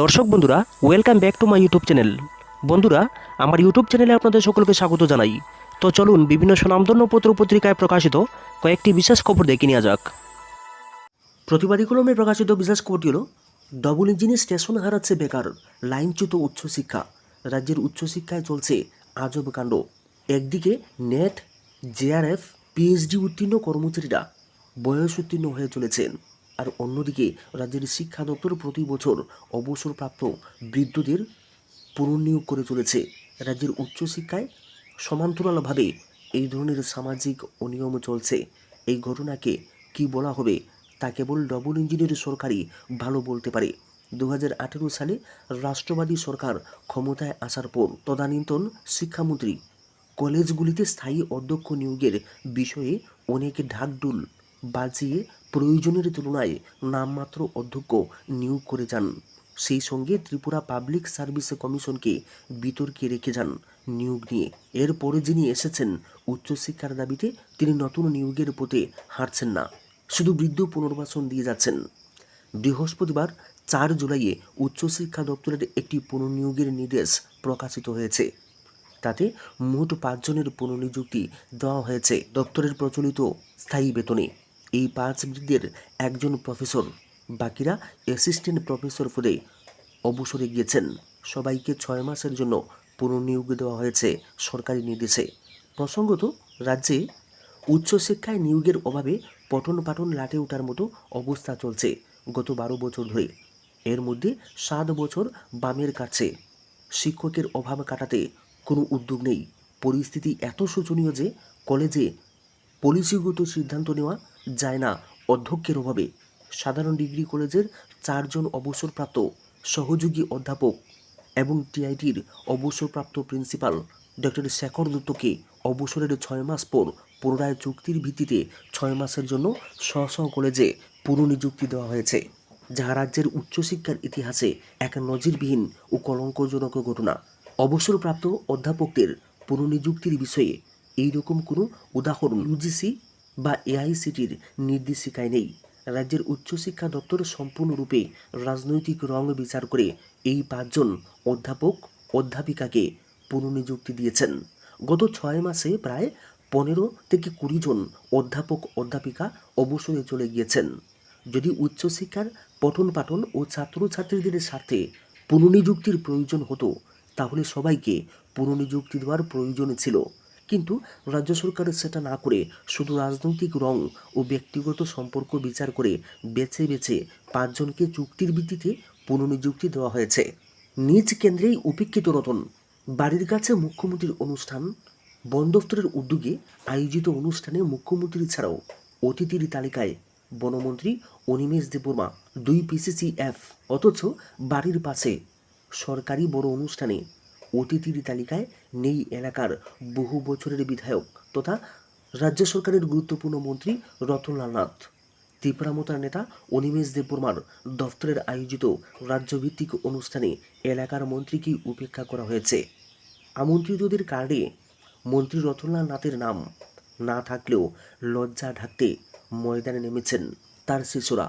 দর্শক বন্ধুরা welcome back to my YouTube channel বন্ধুরা, আমার ইউটিউব চ্যানেলে আপনাদের সকলকে স্বাগত জানাই। তো চলুন বিভিন্ন সুনামধন্য পত্র পত্রিকায় প্রকাশিত কয়েকটি বিশেষ খবর দেখে নেওয়া যাক। প্রতিবাদী কলমে প্রকাশিত বিশেষ খবরটি হল ডবল ইঞ্জিনে স্টেশন হারাচ্ছে বেকার, লাইনচ্যুত উচ্চশিক্ষা। রাজ্যের উচ্চশিক্ষায় চলছে আজব কাণ্ড। একদিকে নেট জেআরএফ পিএইচডি উত্তীর্ণ কর্মচারীরা বয়স উত্তীর্ণ হয়ে চলেছেন। আর অন্যদিকে রাজ্যের শিক্ষা দপ্তর প্রতি বছর অবসরপ্রাপ্ত বৃদ্ধদের পুনর্নিয়োগ করে চলেছে। রাজ্যের উচ্চশিক্ষায় সমান্তরালভাবে এই ধরনের সামাজিক অনিয়ম চলছে। এই ঘটনাকে কি বলা হবে তা কেবল ডবল ইঞ্জিনের সরকারই ভালো বলতে পারে। দু হাজার আঠেরো সালে রাষ্ট্রবাদী সরকার ক্ষমতায় আসার পর তদানীন্তন শিক্ষামন্ত্রী কলেজগুলিতে স্থায়ী অধ্যক্ষ নিয়োগের বিষয়ে অনেক ঢাকডুল বাজিয়ে প্রয়োজনের তুলনায় নামমাত্র অধ্যক্ষ নিয়োগ করে যান। সেই সঙ্গে ত্রিপুরা পাবলিক সার্ভিস কমিশনকে বিতর্কে রেখে যান নিয়োগ নিয়ে। এরপরে যিনি এসেছেন, উচ্চশিক্ষার দাবিতে তিনি নতুন নিয়োগের পথে হাঁটছেন না, শুধু বৃদ্ধ পুনর্বাসন দিয়ে যাচ্ছেন। বৃহস্পতিবার চার জুলাইয়ে উচ্চশিক্ষা দপ্তরের একটি পুনর্নিয়োগের নির্দেশ প্রকাশিত হয়েছে। তাতে মোট পাঁচজনের পুনর্নিযুক্তি দেওয়া হয়েছে দপ্তরের প্রচলিত স্থায়ী বেতনে। এই পাঁচ বৃদ্ধের একজন প্রফেসর। বাকিরা অ্যাসিস্ট্যান্ট প্রফেসর পদে অবসরে গিয়েছেন। সবাইকে ছয় মাসের জন্য পুনর্নিয়োগ দেওয়া হয়েছে সরকারি নির্দেশে। প্রসঙ্গত, রাজ্যে উচ্চশিক্ষায় নিয়োগের অভাবে পঠন পাঠন লাটে ওঠার মতো অবস্থা চলছে গত বারো বছর ধরে। এর মধ্যে সাত বছর বামের কাছে। শিক্ষকের অভাব কাটাতে কোনো উদ্যোগ নেই। পরিস্থিতি এত শোচনীয় যে কলেজে পলিসিগত সিদ্ধান্ত নেওয়া যায় না। অধ্যক্ষের অভাবে সাধারণ ডিগ্রি কলেজের চারজন অবসরপ্রাপ্ত সহযোগী অধ্যাপক এবং টিআইটির অবসরপ্রাপ্ত প্রিন্সিপাল ডক্টর শেখর দত্তকে অবসরের ছয় মাস পর পুনরায় চুক্তির ভিত্তিতে ছয় মাসের জন্য স্ব স্ব কলেজে পুনর্নিযুক্তি দেওয়া হয়েছে, যা রাজ্যের উচ্চশিক্ষার ইতিহাসে এক নজিরবিহীন ও কলঙ্কজনক ঘটনা। অবসরপ্রাপ্ত অধ্যাপকদের পুনর্নিযুক্তির বিষয়ে এইরকম কোনো উদাহরণ ইউজিসি বা এআইসিটির নির্দেশিকায় নেই। রাজ্যের উচ্চশিক্ষা দপ্তর সম্পূর্ণরূপে রাজনৈতিক রং বিচার করে এই পাঁচজন অধ্যাপক, অধ্যাপিকাকে পুনর্নিযুক্তি দিয়েছেন। গত ছয় মাসে প্রায় পনেরো থেকে কুড়ি জন অধ্যাপক, অধ্যাপিকা অবসরে চলে গিয়েছেন। যদি উচ্চশিক্ষার পঠন পাঠন ও ছাত্রছাত্রীদের স্বার্থে পুনর্নিযুক্তির প্রয়োজন হতো, তাহলে সবাইকে পুনর্নিযুক্তি দেওয়ার প্রয়োজন ছিল। কিন্তু রাজ্য সরকার সেটা না করে শুধু রাজনৈতিক রং ও ব্যক্তিগত সম্পর্ক বিচার করে বেছে বেছে পাঁচজনকে চুক্তির ভিত্তিতে পুনর্নিযুক্তি দেওয়া হয়েছে। নিজ কেন্দ্রেই উপেক্ষিত রতন। বাড়ির কাছে মুখ্যমন্ত্রীর অনুষ্ঠান, বন দফতরের উদ্যোগে আয়োজিত অনুষ্ঠানে মুখ্যমন্ত্রী ছাড়াও অতিথির তালিকায় বনমন্ত্রী অনিমেষ দেববর্মা, দুই পিসিসি এফ অথচ বাড়ির পাশে সরকারি বড় অনুষ্ঠানে অতিথির তালিকায় নেই এলাকার বহু বছরের বিধায়ক তথা রাজ্য সরকারের গুরুত্বপূর্ণ মন্ত্রী রতনলাল নাথ। ত্রিপুরামতার নেতা অনিমেষ দেববর্মার দফতরের আয়োজিত রাজ্যভিত্তিক অনুষ্ঠানে এলাকার মন্ত্রীকেই উপেক্ষা করা হয়েছে। আমন্ত্রিতদের কার্ডে মন্ত্রী রতনলাল নাথের নাম না থাকলেও লজ্জা ঢাকতে ময়দানে নেমেছেন তার শিশুরা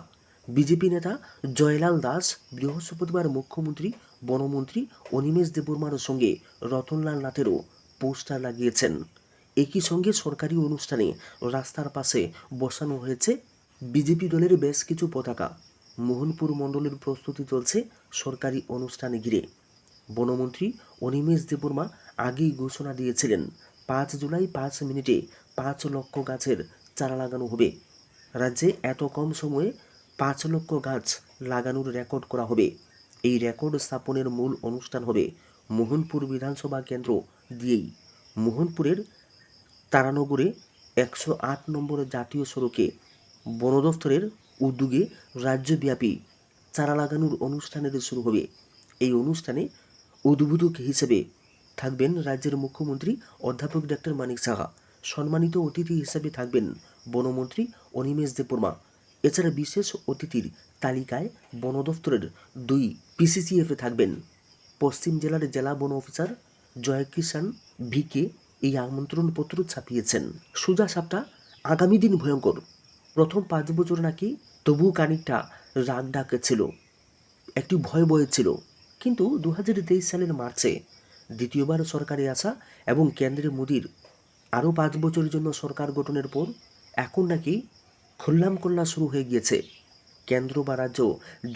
বিজেপি নেতা জয়লাল দাস বৃহস্পতিবার মুখ্যমন্ত্রী বনমন্ত্রী অনিমেষ দেববর্মার সঙ্গে রতনলাল নাথেরও পোস্টার লাগিয়েছেন। একই সঙ্গে সরকারি অনুষ্ঠানে রাস্তার পাশে বসানো হয়েছে বিজেপি দলের বেশ কিছু পতাকা। মোহনপুর মণ্ডলের প্রস্তুতি চলছে সরকারি অনুষ্ঠানে ঘিরে। বনমন্ত্রী অনিমেষ দেববর্মা আগেই ঘোষণা দিয়েছিলেন, পাঁচ জুলাই পাঁচ মিনিটে পাঁচ লক্ষ গাছের চারা লাগানো হবে। রাজ্যে এত কম সময়ে পাঁচ লক্ষ গাছ লাগানোর রেকর্ড করা হবে। এই রেকর্ড স্থাপনের মূল অনুষ্ঠান হবে মোহনপুর বিধানসভা কেন্দ্র দিয়েই। মোহনপুরের তারানগরে একশো আট নম্বর জাতীয় সড়কে বন দফতরের উদ্যোগে রাজ্যব্যাপী চারা লাগানোর অনুষ্ঠানের শুরু হবে। এই অনুষ্ঠানে উদ্বোধক হিসেবে থাকবেন রাজ্যের মুখ্যমন্ত্রী অধ্যাপক ডক্টর মানিক সাহা। সম্মানিত অতিথি হিসেবে থাকবেন বনমন্ত্রী অনিমেষ দেববর্মা। এছাড়া বিশেষ অতিথির তালিকায় বন দফতরের দুই পিসিসিএফে থাকবেন। পশ্চিম জেলার জেলা বন অফিসার জয়কিষাণ ভিকে এই আমন্ত্রণপত্র ছাপিয়েছেন। সোজা সাপটা আগামী দিন ভয়ঙ্কর। প্রথম পাঁচ বছর নাকি তবুও খানিকটা রাগ ডাক ছিল, একটি ভয় বয়ে ছিল। কিন্তু দু হাজার তেইশ সালের মার্চে দ্বিতীয়বার সরকারে আসা এবং কেন্দ্রে মোদির আরও পাঁচ বছরের জন্য সরকার গঠনের পর এখন নাকি খুল্লাম কল্লা শুরু হয়ে গিয়েছে। কেন্দ্র বা রাজ্য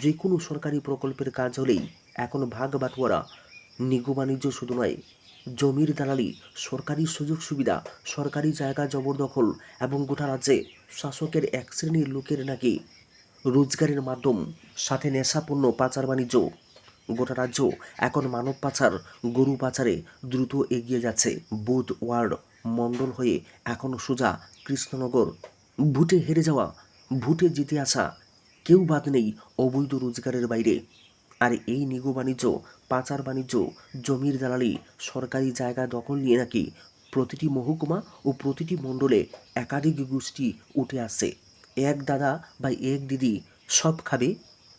যে কোনো সরকারি প্রকল্পের কাজ হলেই এখন ভাগ বাটোয়ারা। নিগো বাণিজ্য শুধু নয়, জমির দালালি, সরকারি সুযোগ সুবিধা, সরকারি জায়গা জবরদখল এবং গোটা রাজ্যে শাসকের এক শ্রেণির লোকের নাকি রোজগারের মাধ্যম, সাথে নেশাপণ্য পাচার বাণিজ্য। গোটা রাজ্য এখন মানব পাচার, গরু পাচারে দ্রুত এগিয়ে যাচ্ছে। বুধ ওয়ার্ড মণ্ডল হয়ে এখন সোজা কৃষ্ণনগর। ভুটে হেরে যাওয়া, ভুটে জিতে আসা, কেউ বাদ নেই অবৈধ রোজগারের বাইরে। আর এই নিগো বাণিজ্য, পাচার বাণিজ্য, জমির দালালি সরকারি জায়গা দখল নিয়ে নাকি প্রতিটি মহকুমা ও প্রতিটি মণ্ডলে একাধিক গোষ্ঠী উঠে আসছে। এক দাদা বা এক দিদি সব খাবে,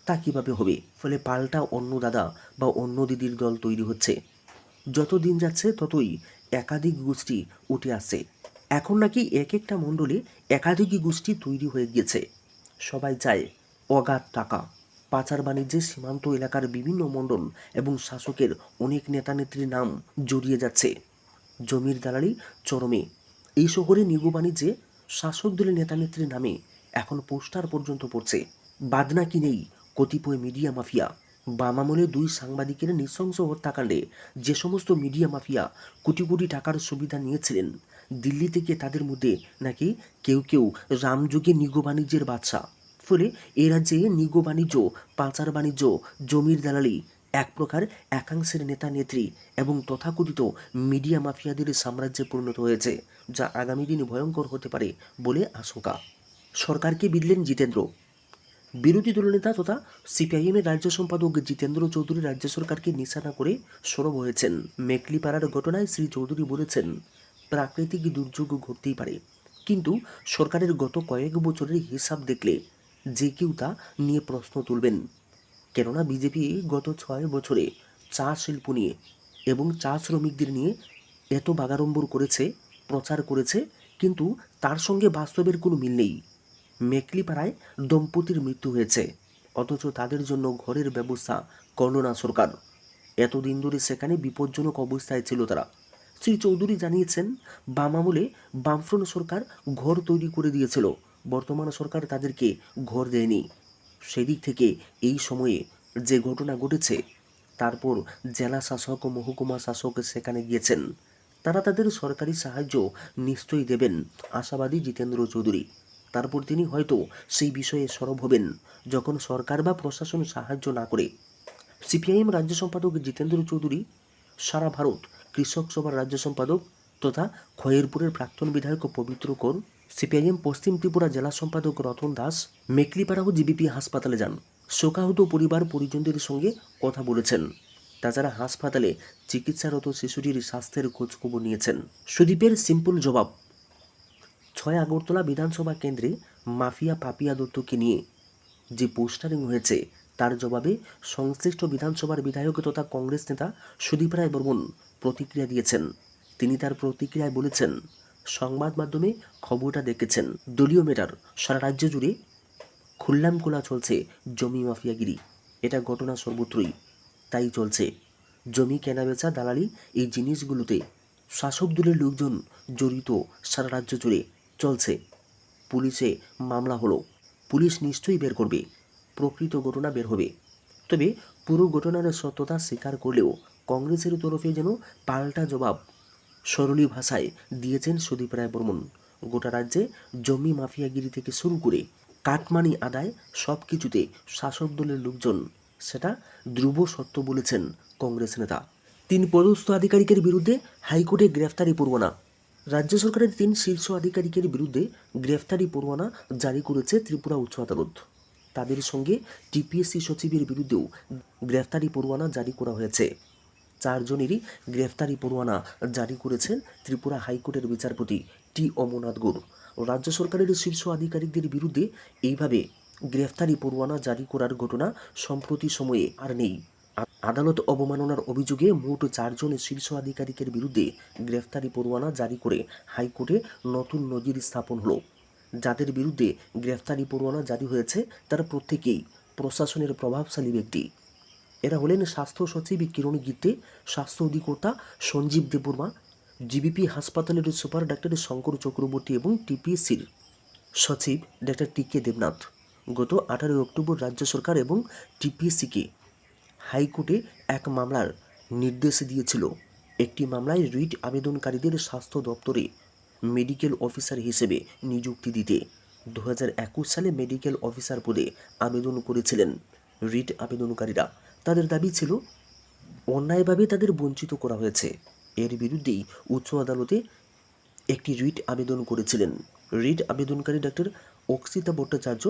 তা কীভাবে হবে? ফলে পাল্টা অন্য দাদা বা অন্য দিদির দল তৈরি হচ্ছে। যত দিন যাচ্ছে, ততই একাধিক গোষ্ঠী উঠে আসছে। এখন নাকি এক একটা মণ্ডলে একাধিক গোষ্ঠী তৈরি হয়ে গিয়েছে। সবাই চায় অগাধ টাকা। পাচার বাণিজ্যে সীমান্ত এলাকার বিভিন্ন মণ্ডল এবং শাসকের অনেক নেতানেত্রীর নাম জড়িয়ে যাচ্ছে। জমির দালালি চরমে। এই শহরে নিগু বাণিজ্যে শাসক দলের নেতানেত্রীর নামে এখন পোস্টার পর্যন্ত পড়ছে। বাদনা কি নেই কতিপয় মিডিয়া মাফিয়া। বাম আমলে দুই সাংবাদিকের নৃশংস হত্যাকাণ্ডে যে সমস্ত মিডিয়া মাফিয়া কোটি কোটি টাকার সুবিধা নিয়েছিলেন দিল্লি থেকে তাদের মধ্যে নাকি কেউ কেউ রামযোগে নিগো বাণিজ্যের বাদশা ফলে এ রাজ্যে নিগো বাণিজ্য, পাচার বাণিজ্য, জমির দালালি, এক প্রকার একাংশের নেতা নেত্রী এবং তথাকথিত মিডিয়া মাফিয়াদের সাম্রাজ্যে পরিণত হয়েছে, যা আগামী দিনে ভয়ঙ্কর হতে পারে বলে আশঙ্কা। সরকারকে বিদলেন জিতেন্দ্র। বিরোধী দলনেতা তথা সিপিআইএমের রাজ্য সম্পাদক জিতেন্দ্র চৌধুরী রাজ্য সরকারকে নিশানা করে সরব হয়েছেন। মেকলিপাড়ার ঘটনায় শ্রী চৌধুরী বলেছেন প্রাকৃতিক দুর্যোগ ঘটতেই পারে। কিন্তু সরকারের গত কয়েক বছরের হিসাব দেখলে যে কেউ তা নিয়ে প্রশ্ন তুলবেন। কেননা বিজেপি গত ছয় বছরে চা শিল্প নিয়ে এবং চা শ্রমিকদের নিয়ে এত বাগাড়ম্বর করেছে, প্রচার করেছে, কিন্তু তার সঙ্গে বাস্তবের কোনো মিল নেই। মেকলিপাড়ায় দম্পতির মৃত্যু হয়েছে, অথচ তাদের জন্য ঘরের ব্যবস্থা করল না সরকার। এতদিন ধরে সেখানে বিপজ্জনক অবস্থায় ছিল তারা। শ্রী চৌধুরী জানিয়েছেন, বাম আমলে বামফ্রন্ট সরকার ঘর তৈরি করে দিয়েছিল। বর্তমান সরকার তাদেরকে ঘর দেয়নি। সেদিক থেকে এই সময়ে যে ঘটনা ঘটেছে, তারপর জেলা শাসক ও মহকুমা শাসক সেখানে গিয়েছেন। তারা তাদের সরকারি সাহায্য নিশ্চয়ই দেবেন, আশাবাদী জিতেন্দ্র চৌধুরী। তারপর তিনি হয়তো সেই বিষয়ে সরব হবেন, যখন সরকার বা প্রশাসন সাহায্য না করে। সিপিআইএম রাজ্য সম্পাদক জিতেন্দ্র চৌধুরী, সারা ভারত কৃষক সভার রাজ্য সম্পাদক তথা খয়েরপুরের প্রাক্তন বিধায়ক পবিত্র কর সিপিআইএম পশ্চিম ত্রিপুরা জেলা সম্পাদক রতন দাস মেকলিপাড়া ও জিবিপি হাসপাতালে যান। শোকাহত পরিবার পরিজনদের সঙ্গে কথা বলেছেন। তাছাড়া হাসপাতালে চিকিৎসারত শিশুটির স্বাস্থ্যের খোঁজখবর নিয়েছেন। সুদীপের সিম্পল জবাব, ছয় আগরতলা বিধানসভা কেন্দ্রে মাফিয়া পাপিয়া দত্তকে নিয়ে যে পোস্টারিং হয়েছে, তার জবাবে সংশ্লিষ্ট বিধানসভার বিধায়ক তথা কংগ্রেস নেতা সুদীপ রায় বর্মন প্রতিক্রিয়া দিয়েছেন। তিনি তার প্রতিক্রিয়ায় বলেছেন, সংবাদ মাধ্যমে খবরটা দেখেছেন। দলীয় মেটার সারা রাজ্য জুড়ে খুল্লাম খোলা চলছে জমি মাফিয়াগিরি। এটা ঘটনা সর্বত্রই, তাই চলছে। জমি কেনাবেচা দালালি, এই জিনিসগুলোতে শাসক দলের লোকজন জড়িত সারা রাজ্য জুড়ে চলছে। পুলিশে মামলা হলো, পুলিশ নিশ্চয়ই বের করবে, প্রকৃত ঘটনা বের হবে। তবে পুরো ঘটনার সত্যতা স্বীকার করলেও কংগ্রেসের তরফে যেন পাল্টা জবাব সরলী ভাষায় দিয়েছেন সুদীপ রায় বর্মন। গোটা রাজ্যে জমি মাফিয়াগিরি থেকে শুরু করে কাটমানি আদায় সব কিছুতে শাসক দলের লোকজন, সেটা ধ্রুব সত্য বলেছেন কংগ্রেস নেতা। তিন পদস্থ আধিকারিকের বিরুদ্ধে হাইকোর্টে গ্রেফতারি পরোয়ানা। রাজ্য সরকারের তিন শীর্ষ আধিকারিকের বিরুদ্ধে গ্রেফতারি পরোয়ানা জারি করেছে ত্রিপুরা উচ্চ আদালত। তাদের সঙ্গে টিপিএসসি সচিবের বিরুদ্ধেও গ্রেফতারি পরোয়ানা জারি করা হয়েছে। চারজনেরই গ্রেফতারি পরোয়ানা জারি করেছেন ত্রিপুরা হাইকোর্টের বিচারপতি টি অমরনাথ গুর। রাজ্য সরকারের শীর্ষ আধিকারিকদের বিরুদ্ধে এইভাবে গ্রেফতারি পরোয়ানা জারি করার ঘটনা সম্প্রতি সময়ে আর নেই। আদালত অবমাননার অভিযোগে মোট চারজন শীর্ষ আধিকারিকের বিরুদ্ধে গ্রেফতারি পরোয়ানা জারি করে হাইকোর্টে নতুন নজির স্থাপন হলো। যাদের বিরুদ্ধে গ্রেফতারি পরোয়ানা জারি হয়েছে, তারা প্রত্যেকেই প্রশাসনের প্রভাবশালী ব্যক্তি। এরা হলেন স্বাস্থ্য সচিব কিরণ গীতে স্বাস্থ্য অধিকর্তা সঞ্জীব দেববর্মা জিবিপি হাসপাতালের সুপার ডাক্তার শঙ্কর চক্রবর্তী এবং টিপিএসির সচিব ডাক্তার টি কে দেবনাথ, গত আঠারোই অক্টোবর রাজ্য সরকার এবং টিপিএসসিকে হাইকোর্টে এক মামলার নির্দেশ দিয়েছিল। একটি মামলায় রিট আবেদনকারীদের স্বাস্থ্য দপ্তরে মেডিকেল অফিসার হিসেবে নিযুক্তি দিতে দু হাজার একুশ সালে মেডিকেল অফিসার পদে আবেদন করেছিলেন। রিট আবেদনকারীরা তাদের দাবি ছিল, অন্যায়ভাবে তাদের বঞ্চিত করা হয়েছে। এর বিরুদ্ধেই উচ্চ আদালতে একটি রিট আবেদন করেছিলেন। রিট আবেদনকারী ডাক্তার অক্সিতা ভট্টাচার্য